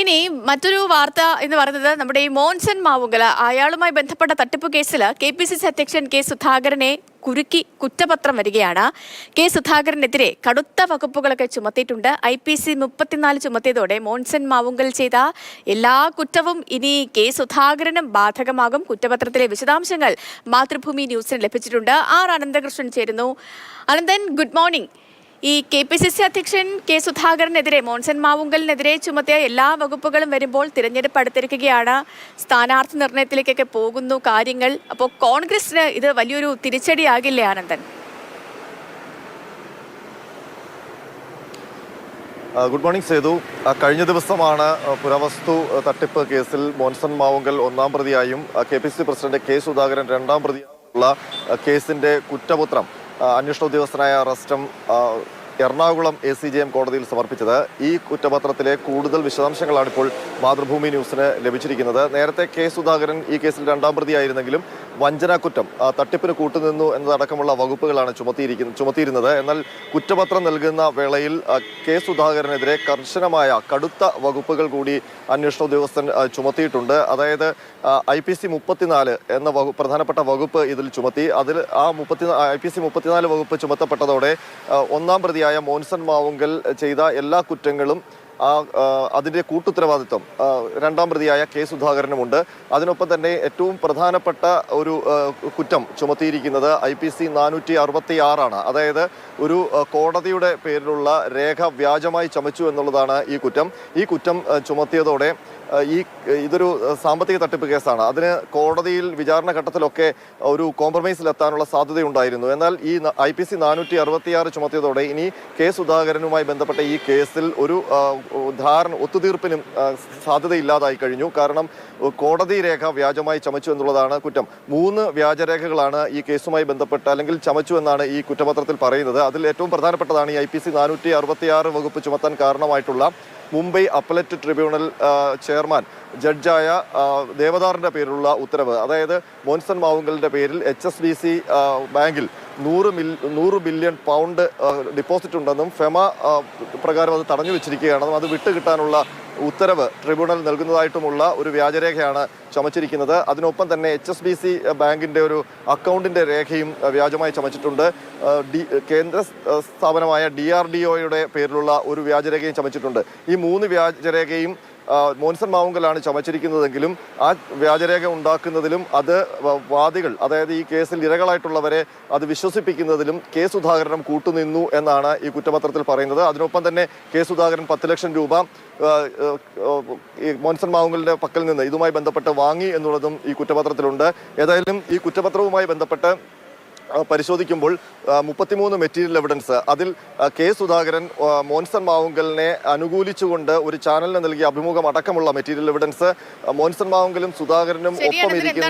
ഇനി മറ്റൊരു വാർത്ത എന്ന് പറയുന്നത് നമ്മുടെ ഈ മോൻസൺ മാവുങ്കല അയാളുമായി ബന്ധപ്പെട്ട തട്ടിപ്പ് കേസിൽ കെ പി സി സി അധ്യക്ഷൻ കെ സുധാകരനെ കുരുക്കി കുറ്റപത്രം വരികയാണ്. കെ സുധാകരനെതിരെ കടുത്ത വകുപ്പുകളൊക്കെ ചുമത്തിയിട്ടുണ്ട്. ഐ പി സി മുപ്പത്തിനാല് ചുമത്തിയതോടെ മോൺസൺ മാവുങ്കൽ ചെയ്ത എല്ലാ കുറ്റവും ഇനി കെ സുധാകരനും ബാധകമാകും. കുറ്റപത്രത്തിലെ വിശദാംശങ്ങൾ മാതൃഭൂമി ന്യൂസിന് ലഭിച്ചിട്ടുണ്ട്. ആർ അനന്തകൃഷ്ണൻ ചേരുന്നു. Ananthan good morning. ഈ കെ പി സി സി അധ്യക്ഷൻ കെ സുധാകരനെതിരെ മോൻസൺ മാവുങ്കലിനെതിരെ ചുമത്തിയ എല്ലാ വകുപ്പുകളും വരുമ്പോൾ തിരഞ്ഞെടുപ്പ് അടുത്തിരിക്കുകയാണ്. സ്ഥാനാർത്ഥി നിർണയത്തിലേക്കൊക്കെ പോകുന്നു കാര്യങ്ങൾ. അപ്പോൾ കോൺഗ്രസിന് ഇത് വലിയൊരു തിരിച്ചടിയാകില്ലേ ആനന്ദൻ? Good morning Sethu. കഴിഞ്ഞ ദിവസമാണ് പുരാവസ്തു തട്ടിപ്പ് കേസിൽ മോൻസൺ മാവുങ്കൽ ഒന്നാം പ്രതിയായും K P C president K Sudhakaran രണ്ടാം പ്രതിയായുള്ള കേസിന്റെ കുറ്റപത്രം അന്വേഷണ ഉദ്യോഗസ്ഥനായ റസ്റ്റം ആ, Ernakulam A C J M കോടതിയിൽ സമർപ്പിച്ചത്. ഈ കുറ്റപത്രത്തിലെ കൂടുതൽ വിശദാംശങ്ങളാണ് ഇപ്പോൾ മാതൃഭൂമി ന്യൂസിന് ലഭിച്ചിരിക്കുന്നത്. നേരത്തെ കെ സുധാകരൻ ഈ കേസിൽ രണ്ടാം പ്രതിയായിരുന്നെങ്കിലും വഞ്ചനാക്കുറ്റം തട്ടിപ്പിന് കൂട്ടുനിന്നു എന്നതടക്കമുള്ള വകുപ്പുകളാണ് ചുമത്തിയിരിക്കുന്നത് ചുമത്തിയിരുന്നത്. എന്നാൽ കുറ്റപത്രം നൽകുന്ന വേളയിൽ കെ സുധാകരനെതിരെ കർശനമായ കടുത്ത വകുപ്പുകൾ കൂടി അന്വേഷണ ഉദ്യോഗസ്ഥൻ ചുമത്തിയിട്ടുണ്ട്. അതായത് ഐ പി സി മുപ്പത്തിനാല് എന്ന വകു പ്രധാനപ്പെട്ട വകുപ്പ് ഇതിൽ ചുമത്തി. അതിൽ ആ മുപ്പത്തി ഐ പി സി മുപ്പത്തിനാല് വകുപ്പ് ചുമത്തപ്പെട്ടതോടെ ഒന്നാം ഒന്നാം പ്രതിയായ മോൻസൺ മാവുങ്കൽ ചെയ്ത എല്ലാ കുറ്റങ്ങളും ആ അതിന്റെ കൂട്ടുത്തരവാദിത്വം രണ്ടാം പ്രതിയായ കെ സുധാകരനുമുണ്ട്. അതിനൊപ്പം തന്നെ ഏറ്റവും പ്രധാനപ്പെട്ട ഒരു കുറ്റം ചുമത്തിയിരിക്കുന്നത് ഐ പി സി നാനൂറ്റി അറുപത്തി ആറാണ് അതായത് ഒരു കോടതിയുടെ പേരിലുള്ള രേഖ വ്യാജമായി ചമച്ചു എന്നുള്ളതാണ് ഈ കുറ്റം. ഈ കുറ്റം ചുമത്തിയതോടെ ഈ ഇതൊരു സാമ്പത്തിക തട്ടിപ്പ് കേസാണ്. അതിന് കോടതിയിൽ വിചാരണ ഘട്ടത്തിലൊക്കെ ഒരു കോംപ്രമൈസിലെത്താനുള്ള സാധ്യതയുണ്ടായിരുന്നു. എന്നാൽ ഈ ഐ പി സി നാനൂറ്റി അറുപത്തിയാറ് ചുമത്തിയതോടെ ഇനി കെ സുധാകരനുമായി ബന്ധപ്പെട്ട ഈ കേസിൽ ഒരു ധാരണ ഒത്തുതീർപ്പിനും സാധ്യതയില്ലാതായി കഴിഞ്ഞു. കാരണം കോടതി രേഖ വ്യാജമായി ചമച്ചു എന്നുള്ളതാണ് കുറ്റം. മൂന്ന് വ്യാജരേഖകളാണ് ഈ കേസുമായി ബന്ധപ്പെട്ട് അല്ലെങ്കിൽ ചമച്ചു എന്നാണ് ഈ കുറ്റപത്രത്തിൽ പറയുന്നത്. അതിൽ ഏറ്റവും പ്രധാനപ്പെട്ടതാണ് ഈ ഐ പി സി നാനൂറ്റി അറുപത്തിയാറ് വകുപ്പ് ചുമത്താൻ കാരണമായിട്ടുള്ള മുംബൈ അപ്പലറ്റ് ട്രിബ്യൂണൽ ചെയർമാൻ ജഡ്ജായ ദേവദാറിന്റെ പേരിലുള്ള ഉത്തരവ്. അതായത് മോൻസൺ മാവുങ്കലിന്റെ പേരിൽ എച്ച് ബാങ്കിൽ നൂറ് മിൽ നൂറ് ബില്യൺ പൗണ്ട് ഡിപ്പോസിറ്റ് ഉണ്ടെന്നും ഫെമ പ്രകാരം അത് തടഞ്ഞു വെച്ചിരിക്കുകയാണെന്നും അത് വിട്ടുകിട്ടാനുള്ള ഉത്തരവ് ട്രിബ്യൂണൽ നൽകുന്നതായിട്ടുമുള്ള ഒരു വ്യാജരേഖയാണ് ചമച്ചിരിക്കുന്നത്. അതിനൊപ്പം തന്നെ എച്ച് എസ് ബി സി ബാങ്കിന്റെ ഒരു അക്കൗണ്ടിന്റെ രേഖയും വ്യാജമായി ചമച്ചിട്ടുണ്ട്. ഡി കേന്ദ്ര സ്ഥാപനമായ ഡി ആർ ഡി ഒയുടെ പേരിലുള്ള ഒരു വ്യാജരേഖയും ചമച്ചിട്ടുണ്ട്. ഈ മൂന്ന് വ്യാജരേഖയും മോൻസൺ മാവുങ്കലാണ് ചമച്ചിരിക്കുന്നതെങ്കിലും ആ വ്യാജരേഖ ഉണ്ടാക്കുന്നതിലും അത് വാദികൾ അതായത് ഈ കേസിൽ ഇരകളായിട്ടുള്ളവരെ അത് വിശ്വസിപ്പിക്കുന്നതിലും കെ സുധാകരനും കൂട്ടുനിന്നു എന്നാണ് ഈ കുറ്റപത്രത്തിൽ പറയുന്നത്. അതിനൊപ്പം തന്നെ കെ സുധാകരൻ പത്ത് ലക്ഷം രൂപ മോൻസൺ മാവുങ്കലിന്റെ പക്കൽ നിന്ന് ഇതുമായി ബന്ധപ്പെട്ട് വാങ്ങി എന്നുള്ളതും ഈ കുറ്റപത്രത്തിലുണ്ട്. ഏതായാലും ഈ കുറ്റപത്രവുമായി ബന്ധപ്പെട്ട് പരിശോധിക്കുമ്പോൾ മുപ്പത്തിമൂന്ന് മെറ്റീരിയൽ എവിഡൻസ് അതിൽ കെ സുധാകരൻ മോൻസൺ മാവുങ്കലിനെ അനുകൂലിച്ചുകൊണ്ട് ഒരു ചാനലിന് നൽകിയ അഭിമുഖം അടക്കമുള്ള മെറ്റീരിയൽ എവിഡൻസ് മോൻസൺ മാവുങ്കലും സുധാകരനും ഒപ്പം ഇരിക്കുന്ന